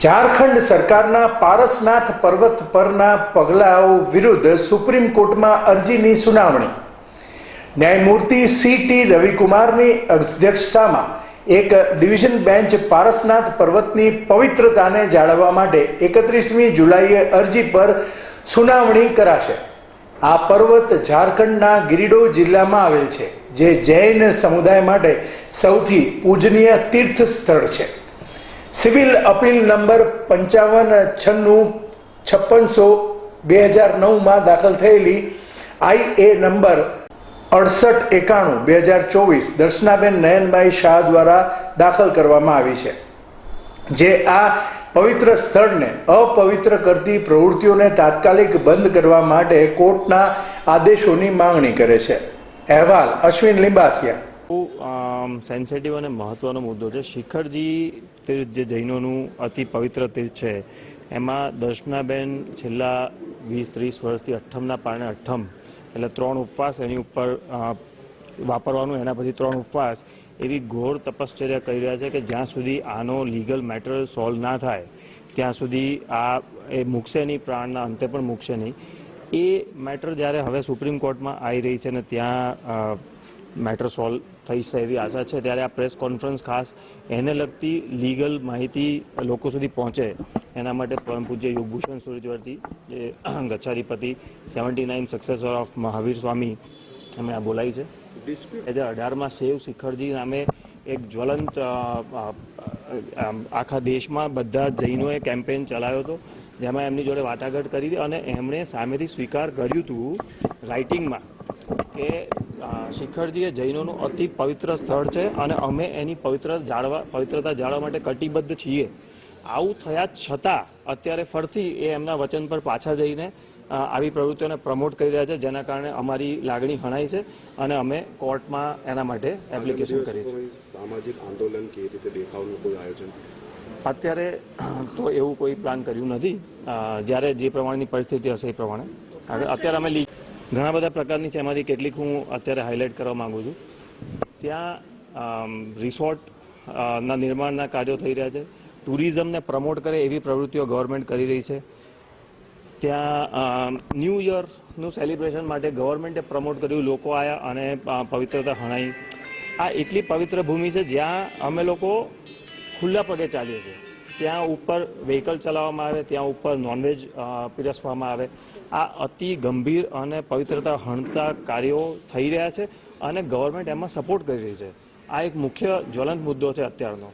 ઝારખંડ સરકારના પારસનાથ પર્વત પરના પગલાઓ વિરુદ્ધ સુપ્રીમ કોર્ટમાં અરજીની સુનાવણી. ન્યાયમૂર્તિ સી ટી રવિકુમારની અધ્યક્ષતામાં એક ડિવિઝન બેન્ચ પારસનાથ પર્વતની પવિત્રતાને જાળવવા માટે એકત્રીસમી જુલાઈએ અરજી પર સુનાવણી કરાશે. આ પર્વત ઝારખંડના ગિરિડો જિલ્લામાં આવેલ છે, જે જૈન સમુદાય માટે સૌથી પૂજનીય તીર્થ સ્થળ છે. સિવિલ અપીલ નંબર પંચાવન છન્નું છપ્પનસો બે હજાર નવમાં દાખલ થયેલી આઈ એ નંબર અડસઠ એકાણું બે હજાર ચોવીસ દર્શનાબેન નયનભાઈ શાહ દ્વારા દાખલ કરવામાં આવી છે. જે આ પવિત્ર સ્થળને અપવિત્ર કરતી પ્રવૃત્તિઓને તાત્કાલિક બંધ કરવા માટે કોર્ટના આદેશોની માંગણી કરે છે. અહેવાલ અશ્વિન લિંબાસિયા. સેન્સિટિવ અને મહત્વનો મુદ્દો છે. શિખરજી તીર્થ જે જૈનોનું અતિ પવિત્ર તીર્થ છે, એમાં દર્શનાબેન છેલ્લા વીસ, ત્રીસ વર્ષથી અઠ્ઠમના પારણે અઠ્ઠમ, એટલે ત્રણ ઉપવાસ એની ઉપર વાપરવાનું, એના પછી ત્રણ ઉપવાસ, એવી ઘોર તપશ્ચર્યા કરી રહ્યા છે કે જ્યાં સુધી આનો લીગલ મેટર સોલ્વ ના થાય, ત્યાં સુધી આ એ મૂકશે નહીં, પ્રાણના અંતે પણ મૂકશે નહીં. એ મેટર જ્યારે હવે સુપ્રીમ કોર્ટમાં આવી રહી છે ને ત્યાં મેટર સોલ્વ થઈ છે એવી આશા છે. ત્યારે આ પ્રેસ કોન્ફરન્સ ખાસ એને લગતી લીગલ માહિતી લોકો સુધી પહોંચે એના માટે પરમ પૂજ્ય યોગભૂષણ સૂર્યવર્તી જે ગચ્છાધિપતિ seventy nine successor of Mahavir Swami એમણે આ બોલાવી છે. બે હજાર અઢારમાં શેવ શિખરજી નામે એક જ્વલંત આખા દેશમાં બધા જૈનોએ કેમ્પેન ચલાવ્યો હતો જેમાં એમની જોડે વાટાઘાટ કરી હતી અને એમણે સામેથી સ્વીકાર કર્યું હતું રાઇટિંગમાં કે શિખરજી એ જૈનોનું અતિ પવિત્ર સ્થળ છે અને અમે એની પવિત્ર જાળવા પવિત્રતા જાળવવા માટે કટિબદ્ધ છીએ. આવું થયા છતાં અત્યારે ફરતી એ એમના વચન પર પાછા જઈને આવી પ્રવૃત્તિઓને પ્રમોટ કરી રહ્યા છે જેના કારણે અમારી લાગણી હણાઈ છે અને અમે કોર્ટમાં એના માટે એપ્લિકેશન કરી છે સામાજિક આંદોલન કે રીતે દેખાવનું કોઈ આયોજન? અત્યારે તો એવું કોઈ પ્લાન કર્યું નથી. જ્યારે જે પ્રમાણેની પરિસ્થિતિ હશે એ પ્રમાણે. અત્યારે અમે લી- ઘણા બધા પ્રકારની છે. એમાંથી કેટલીક હું અત્યારે હાઇલાઇટ કરવા માગું છું. ત્યાં રિસોર્ટના નિર્માણના કાર્યો થઈ રહ્યા છે. ટુરિઝમને પ્રમોટ કરે એવી પ્રવૃત્તિઓ ગવર્મેન્ટ કરી રહી છે. ત્યાં ન્યૂ યરનું સેલિબ્રેશન માટે ગવર્મેન્ટે પ્રમોટ કર્યું, લોકો આવ્યા અને પવિત્રતા હણાઈ. આ એટલી પવિત્ર ભૂમિ છે જ્યાં અમે લોકો ખુલ્લા પગે ચાલીએ છીએ. ત્યાં ઉપર વ્હીકલ ચલાવવામાં આવે, ત્યાં ઉપર નોનવેજ પીરસવામાં આવે. આ અતિ ગંભીર અને પવિત્રતા હણતા કાર્યો થઈ રહ્યા છે અને ગવર્મેન્ટ એમાં સપોર્ટ કરી રહી છે. આ એક મુખ્ય જ્વલંત મુદ્દો છે અત્યારનો.